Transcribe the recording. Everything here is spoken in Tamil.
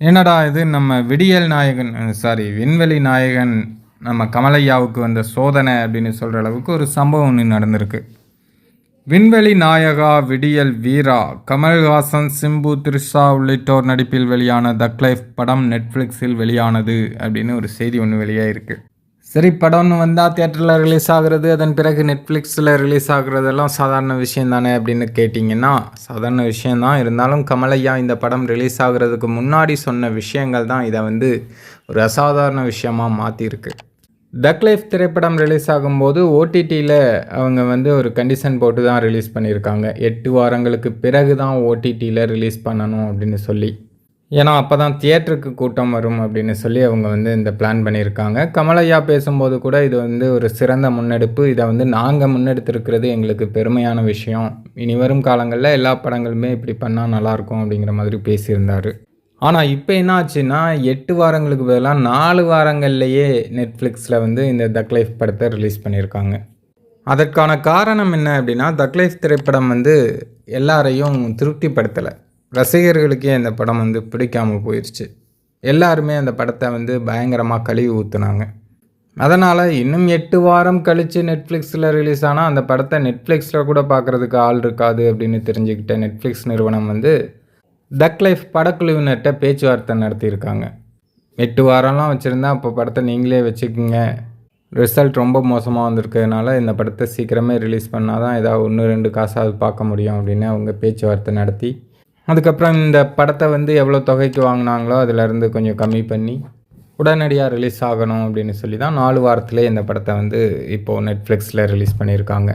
என்னடா இது? நம்ம விடியல் நாயகன் சாரி விண்வெளி நாயகன் நம்ம கமலையாவுக்கு வந்த சோதனை அப்படின்னு சொல்கிற அளவுக்கு ஒரு சம்பவம் ஒன்று நடந்திருக்கு. விண்வெளி நாயகா விடியல் வீரா கமல்ஹாசன் சிம்பு த்ரிஷா உள்ளிட்டோர் நடிப்பில் வெளியான தக் லைஃப் படம் நெட்ஃப்ளிக்ஸில் வெளியானது அப்படின்னு ஒரு செய்தி ஒன்று வெளியாக இருக்குது சரி படம்னு வந்தால் தேட்டரில் ரிலீஸ் ஆகுறது அதன் பிறகு நெட்ஃப்ளிக்ஸில் ரிலீஸ் ஆகுறதெல்லாம் சாதாரண விஷயம் தானே அப்படின்னு கேட்டிங்கன்னா சாதாரண விஷயந்தான் இருந்தாலும் கமலையா இந்த படம் ரிலீஸ் ஆகுறதுக்கு முன்னாடி சொன்ன விஷயங்கள் தான் இதை வந்து ஒரு அசாதாரண விஷயமாக மாற்றிருக்கு டக் லைஃப் திரைப்படம் ரிலீஸ் ஆகும்போது ஓடிடியில் அவங்க வந்து ஒரு கண்டிஷன் போட்டு தான் ரிலீஸ் பண்ணியிருக்காங்க. எட்டு வாரங்களுக்கு பிறகு தான் ஓடிடியில் ரிலீஸ் பண்ணணும் அப்படின்னு சொல்லி. ஏன்னா அப்போ தான் தியேட்டருக்கு கூட்டம் வரும் அப்படின்னு சொல்லி அவங்க வந்து இந்த பிளான் பண்ணியிருக்காங்க. கமலையா பேசும்போது கூட இது வந்து ஒரு சிறந்த முன்னெடுப்பு. இதை வந்து நாங்கள் முன்னெடுத்திருக்கிறது எங்களுக்கு பெருமையான விஷயம். இனி வரும் காலங்களில் எல்லா படங்களுமே இப்படி பண்ணால் நல்லாயிருக்கும் அப்படிங்கிற மாதிரி பேசியிருந்தார். ஆனால் இப்போ என்ன ஆச்சுன்னா எட்டு வாரங்களுக்கு பதிலாக நாலு வாரங்கள்லேயே நெட்ஃப்ளிக்ஸில் வந்து இந்த தக் லைஃப் படத்தை ரிலீஸ் பண்ணியிருக்காங்க. அதற்கான காரணம் என்ன அப்படின்னா தக் லைஃப் திரைப்படம் வந்து எல்லாரையும் திருப்திப்படுத்தலை. ரசிகர்களுக்கே இந்த படம் வந்து பிடிக்காமல் போயிடுச்சு எல்லாருமே அந்த படத்தை வந்து பயங்கரமாக கழுவி ஊற்றுனாங்க அதனால் இன்னும் எட்டு வாரம் கழித்து நெட்ஃப்ளிக்ஸில் ரிலீஸ் ஆனால் அந்த படத்தை நெட்ஃப்ளிக்ஸில் கூட பார்க்குறதுக்கு ஆள் இருக்காது அப்படின்னு தெரிஞ்சுக்கிட்ட நெட்ஃப்ளிக்ஸ் நிறுவனம் வந்து தக் லைஃப் படக்குழுவினர்கிட்ட பேச்சுவார்த்தை நடத்தியிருக்காங்க. எட்டு வாரம்லாம் வச்சுருந்தா அப்போ படத்தை நீங்களே வச்சுக்கோங்க. ரிசல்ட் ரொம்ப மோசமாக வந்திருக்கிறதுனால இந்த படத்தை சீக்கிரமே ரிலீஸ் பண்ணால் தான் ஏதாவது ஒன்று ரெண்டு காசாவது பார்க்க முடியும் அப்படின்னு அவங்க பேச்சுவார்த்தை நடத்தி அதுக்கப்புறம் இந்த படத்தை வந்து எவ்வளோ தொகைக்கு வாங்கினாங்களோ அதிலேருந்து கொஞ்சம் கம்மி பண்ணி உடனடியாக ரிலீஸ் ஆகணும் அப்படின்னு சொல்லி தான் நாலு வாரத்திலே இந்த படத்தை வந்து இப்போது நெட்ஃப்ளிக்ஸில் ரிலீஸ் பண்ணியிருக்காங்க.